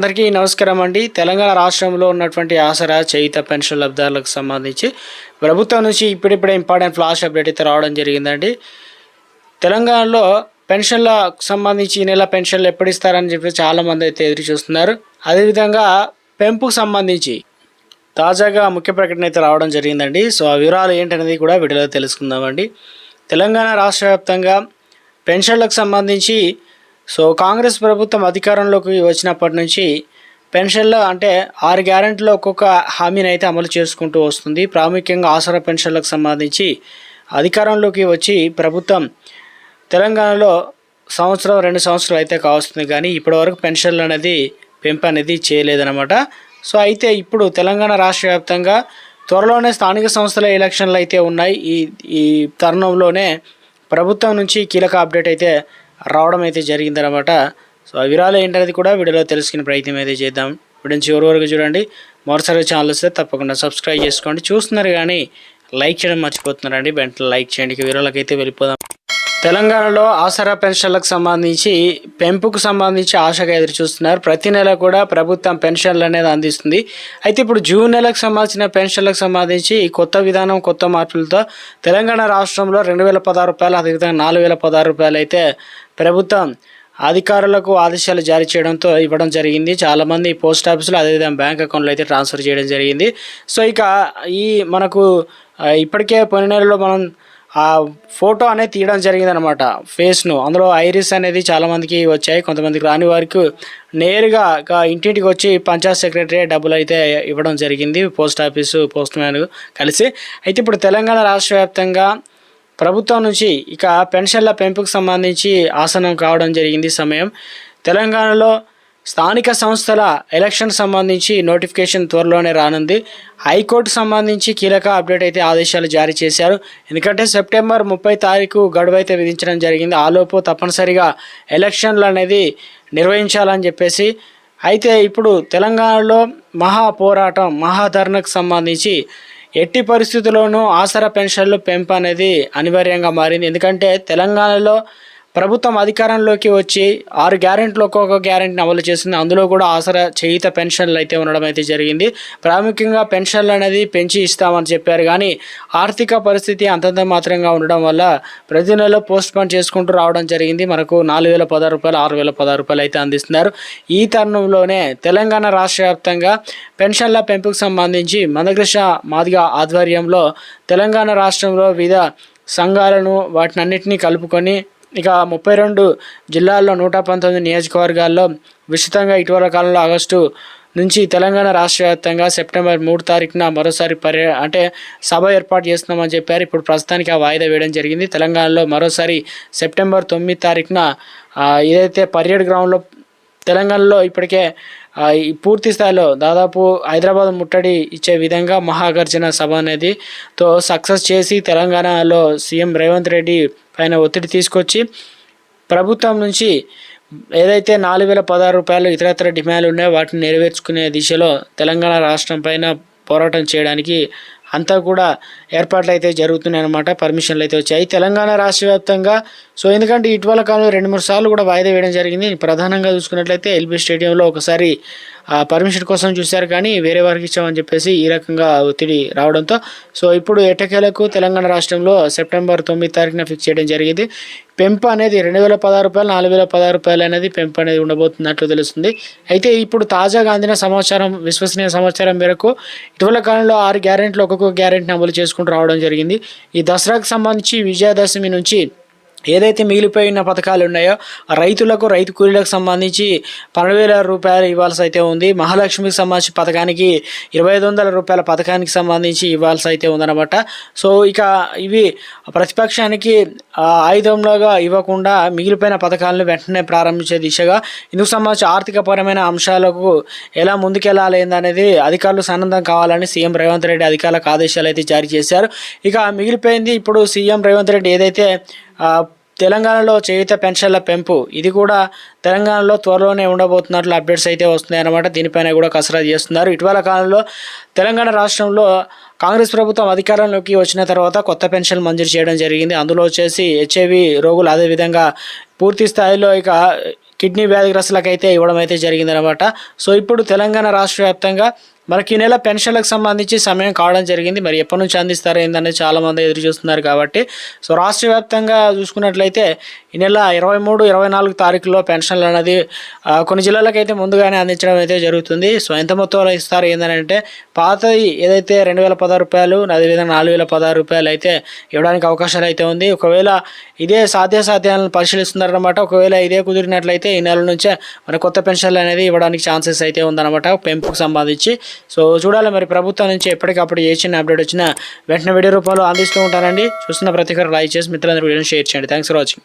అందరికీ నమస్కారం అండి. తెలంగాణ రాష్ట్రంలో ఉన్నటువంటి ఆసరా చేయిత పెన్షన్ లబ్ధారులకు సంబంధించి ప్రభుత్వం నుంచి ఇప్పుడిప్పుడే ఇంపార్టెంట్ ఫ్లాష్ అప్డేట్ అయితే రావడం జరిగిందండి. తెలంగాణలో పెన్షన్లకు సంబంధించి ఈ నెల పెన్షన్లు ఎప్పుడు ఇస్తారని చెప్పి చాలామంది అయితే ఎదురు చూస్తున్నారు. అదేవిధంగా పెంపుకు సంబంధించి తాజాగా ముఖ్య ప్రకటన అయితే రావడం జరిగిందండి. సో ఆ వివరాలు ఏంటనేది కూడా వీడియోలో తెలుసుకుందామండి. తెలంగాణ రాష్ట్ర వ్యాప్తంగా పెన్షన్లకు సంబంధించి సో కాంగ్రెస్ ప్రభుత్వం అధికారంలోకి వచ్చినప్పటి నుంచి పెన్షన్లు అంటే ఆరు గ్యారెంటీలో ఒక్కొక్క హామీని అయితే అమలు చేసుకుంటూ వస్తుంది. ప్రాముఖ్యంగా ఆసరా పెన్షన్లకు సంబంధించి అధికారంలోకి వచ్చి ప్రభుత్వం తెలంగాణలో సంవత్సరం రెండు సంవత్సరాలు అయితే కావస్తుంది కానీ ఇప్పటివరకు పెన్షన్లు అనేది పెంపు అనేది చేయలేదన్నమాట. సో అయితే ఇప్పుడు తెలంగాణ రాష్ట్ర వ్యాప్తంగా త్వరలోనే స్థానిక సంస్థల ఎలక్షన్లు అయితే ఉన్నాయి. ఈ ఈ తరుణంలోనే ప్రభుత్వం నుంచి కీలక అప్డేట్ అయితే రావడం అయితే జరిగిందనమాట సో ఆ వివరాలు ఏంటనేది కూడా వీడియోలో తెలుసుకునే ప్రయత్నం అయితే చేద్దాం. వీడియో చివరి వరకు చూడండి మరోసారి ఛానల్ వస్తే తప్పకుండా సబ్స్క్రైబ్ చేసుకోండి. చూస్తున్నారు కానీ లైక్ చేయడం మర్చిపోతున్నారండి. వెంటనే లైక్ చేయండి. ఇక అయితే వెళ్ళిపోదాం. తెలంగాణలో ఆసరా పెన్షన్లకు సంబంధించి పెంపుకు సంబంధించి ఆశగా ఎదురు చూస్తున్నారు ప్రతి నెల కూడా ప్రభుత్వం పెన్షన్లు అనేది అందిస్తుంది. అయితే ఇప్పుడు జూన్ నెలకు సంబంధించిన పెన్షన్లకు సంబంధించి ఈ కొత్త విధానం కొత్త మార్పులతో తెలంగాణ రాష్ట్రంలో రెండు వేల పదహారు రూపాయలు అదేవిధంగా నాలుగు వేల పదహారు రూపాయలు అయితే ప్రభుత్వం అధికారులకు ఆదేశాలు జారీ చేయడంతో ఇవ్వడం జరిగింది. చాలామంది పోస్ట్ ఆఫీసులో అదేవిధంగా బ్యాంక్ అకౌంట్లో అయితే ట్రాన్స్ఫర్ చేయడం జరిగింది. సో ఇక ఈ మనకు ఇప్పటికే పోయిన నెలలో మనం ఆ ఫోటో అనేది తీయడం జరిగింది అనమాట ఫేస్ను అందులో ఐరిస్ అనేది చాలామందికి వచ్చాయి. కొంతమందికి రాని వారికి నేరుగా ఇంటింటికి వచ్చి పంచాయత్ సెక్రటరీ డబ్బులు అయితే ఇవ్వడం జరిగింది. పోస్ట్ ఆఫీసు పోస్ట్ మ్యాన్ కలిసి. అయితే ఇప్పుడు తెలంగాణ రాష్ట్ర వ్యాప్తంగా ప్రభుత్వం నుంచి ఇక పెన్షన్ల పెంపుకు సంబంధించి ఆసనం కావడం జరిగింది సమయం. తెలంగాణలో స్థానిక సంస్థల ఎలక్షన్ సంబంధించి నోటిఫికేషన్ త్వరలోనే రానుంది. హైకోర్టు సంబంధించి కీలక అప్డేట్ అయితే ఆదేశాలు జారీ చేశారు. ఎందుకంటే సెప్టెంబర్ ముప్పై తారీఖు గడువు అయితే విధించడం జరిగింది. ఆలోపు తప్పనిసరిగా ఎలక్షన్లు అనేది నిర్వహించాలని చెప్పేసి. అయితే ఇప్పుడు తెలంగాణలో మహా పోరాటం మహాధరణకు సంబంధించి ఎట్టి పరిస్థితుల్లోనూ ఆసరా పెన్షన్లు పెంపు అనేది అనివార్యంగా మారింది. ఎందుకంటే తెలంగాణలో ప్రభుత్వం అధికారంలోకి వచ్చి ఆరు గ్యారెంట్లు ఒక్కొక్క గ్యారెంటీని అమలు చేసింది. అందులో కూడా ఆసరా చేయిత పెన్షన్లు అయితే ఉండడం అయితే జరిగింది. ప్రాముఖ్యంగా పెన్షన్లు అనేది పెంచి ఇస్తామని చెప్పారు. కానీ ఆర్థిక పరిస్థితి అంతంత మాత్రంగా ఉండడం వల్ల ప్రతి నెల పోస్ట్ పోన్ చేసుకుంటూ రావడం జరిగింది. మనకు నాలుగు వేల పదహారు రూపాయలు ఆరు వేల పదహారు రూపాయలు అయితే అందిస్తున్నారు. ఈ తరుణంలోనే తెలంగాణ రాష్ట్ర వ్యాప్తంగా పెన్షన్ల పెంపుకు సంబంధించి మందకృష్ణ మాదిగ ఆధ్వర్యంలో తెలంగాణ రాష్ట్రంలో వివిధ సంఘాలను వాటినన్నింటినీ కలుపుకొని ఇక ముప్పై రెండు జిల్లాల్లో నూట పంతొమ్మిది నియోజకవర్గాల్లో విస్తృతంగా ఇటీవల కాలంలో ఆగస్టు నుంచి తెలంగాణ రాష్ట్ర వ్యాప్తంగా సెప్టెంబర్ మూడు తారీఖున మరోసారి పర్య అంటే సభ ఏర్పాటు చేస్తున్నామని చెప్పారు. ఇప్పుడు ప్రస్తుతానికి ఆ వాయిదా వేయడం జరిగింది. తెలంగాణలో మరోసారి సెప్టెంబర్ తొమ్మిది తారీఖున ఏదైతే పర్యడ్ గ్రౌండ్లో తెలంగాణలో ఇప్పటికే పూర్తి స్థాయిలో దాదాపు హైదరాబాద్ ముట్టడి ఇచ్చే విధంగా మహాగర్జన సభ అనేది తో సక్సెస్ చేసి తెలంగాణలో సీఎం రేవంత్ రెడ్డి పైన ఒత్తిడి తీసుకొచ్చి ప్రభుత్వం నుంచి ఏదైతే నాలుగు వేల పదహారు రూపాయలు ఇతరత్ర డిమాండ్లు ఉన్నాయో వాటిని నెరవేర్చుకునే దిశలో తెలంగాణ రాష్ట్రం పైన పోరాటం చేయడానికి అంతా కూడా ఏర్పాట్లు అయితే జరుగుతున్నాయి అనమాట పర్మిషన్లు అయితే వచ్చాయి తెలంగాణ రాష్ట్ర వ్యాప్తంగా సో ఎందుకంటే ఇటీవల కాలంలో రెండు మూడు సార్లు కూడా వాయిదా వేయడం జరిగింది. ప్రధానంగా చూసుకున్నట్లయితే ఎల్బీ స్టేడియంలో ఒకసారి పర్మిషన్ కోసం చూశారు కానీ వేరే వారికి ఇచ్చామని చెప్పేసి ఈ రకంగా ఒత్తిడి రావడంతో సో ఇప్పుడు ఎట్టకేలకు తెలంగాణ రాష్ట్రంలో సెప్టెంబర్ తొమ్మిది తారీఖున ఫిక్స్ చేయడం జరిగింది. పెంపు అనేది రెండు వేల పదహారు రూపాయలు నాలుగు వేల పదహారు రూపాయలు అనేది పెంపు అనేది ఉండబోతున్నట్లు తెలుస్తుంది. అయితే ఇప్పుడు తాజాగా అందిన సమాచారం విశ్వసనీయ సమాచారం మేరకు ఇటీవల కాలంలో ఆరు గ్యారెంట్లు ఒక్కొక్క గ్యారెంటీని అమలు చేసుకుంటూ రావడం జరిగింది. ఈ దసరాకు సంబంధించి విజయదశమి నుంచి ఏదైతే మిగిలిపోయిన పథకాలు ఉన్నాయో రైతులకు రైతు కూలీలకు సంబంధించి పన్నెండు వేల రూపాయలు ఇవ్వాల్సి అయితే ఉంది. మహాలక్ష్మికి సంబంధించి పథకానికి ఇరవై ఐదు వందల రూపాయల పథకానికి సంబంధించి ఇవ్వాల్సి అయితే ఉందన్నమాట. సో ఇక ఇవి ప్రతిపక్షానికి ఆయుధంలోగా ఇవ్వకుండా మిగిలిపోయిన పథకాలను వెంటనే ప్రారంభించే దిశగా ఇందుకు సంబంధించి ఆర్థికపరమైన అంశాలకు ఎలా ముందుకెళ్ళాలి అధికారులు సన్నద్ధం కావాలని సీఎం రేవంత్ రెడ్డి అధికారులకు ఆదేశాలు అయితే జారీ చేశారు. ఇక మిగిలిపోయింది ఇప్పుడు సీఎం రేవంత్ రెడ్డి ఏదైతే తెలంగాణలో చేయుత పెన్షన్ల పెంపు ఇది కూడా తెలంగాణలో త్వరలోనే ఉండబోతున్నట్లు అప్డేట్స్ అయితే వస్తున్నాయి అన్నమాట దీనిపైన కూడా కసరత్తు చేస్తున్నారు. ఇటీవల కాలంలో తెలంగాణ రాష్ట్రంలో కాంగ్రెస్ ప్రభుత్వం అధికారంలోకి వచ్చిన తర్వాత కొత్త పెన్షన్ మంజూరు చేయడం జరిగింది. అందులో వచ్చేసి హెచ్ఐవి రోగులు అదేవిధంగా పూర్తి స్థాయిలో ఇక కిడ్నీ వ్యాధిగ్రస్తులకు అయితే ఇవ్వడం అయితే జరిగిందనమాట సో ఇప్పుడు తెలంగాణ రాష్ట్ర వ్యాప్తంగా మనకి ఈ నెల పెన్షన్లకు సంబంధించి సమయం కావడం జరిగింది. మరి ఎప్పటి నుంచి అందిస్తారు ఏందనేది చాలామంది ఎదురు చూస్తున్నారు కాబట్టి. సో రాష్ట్ర వ్యాప్తంగా చూసుకున్నట్లయితే ఈ నెల ఇరవై మూడు ఇరవై నాలుగు తారీఖులో పెన్షన్లు అనేది కొన్ని జిల్లాలకైతే ముందుగానే అందించడం అయితే జరుగుతుంది. సో ఎంత మొత్తంలో ఇస్తారు ఏంటంటే పాతది ఏదైతే రెండు వేల పదహారు రూపాయలు అదేవిధంగా నాలుగు వేల పదహారు రూపాయలు అయితే ఇవ్వడానికి అవకాశాలు అయితే ఉంది. ఒకవేళ ఇదే సాధ్యాసాధ్యాలను పరిశీలిస్తున్నారనమాట ఒకవేళ ఇదే కుదిరినట్లయితే ఈ నెల నుంచే మన కొత్త పెన్షన్లు అనేది ఇవ్వడానికి ఛాన్సెస్ అయితే ఉందన్నమాట. పెంపుకు సంబంధించి సో చూడాలి మరి ప్రభుత్వం నుంచి ఎప్పటికప్పుడు ఏ చిన్న అప్డేట్ వచ్చినా వెంటనే వీడియో రూపంలో అందిస్తూ ఉంటానండి. చూస్తున్న ప్రతి ఒక్కరు లైక్ చేసి మిత్రులందరూ వీడియోని షేర్ చేయండి. Thanks for watching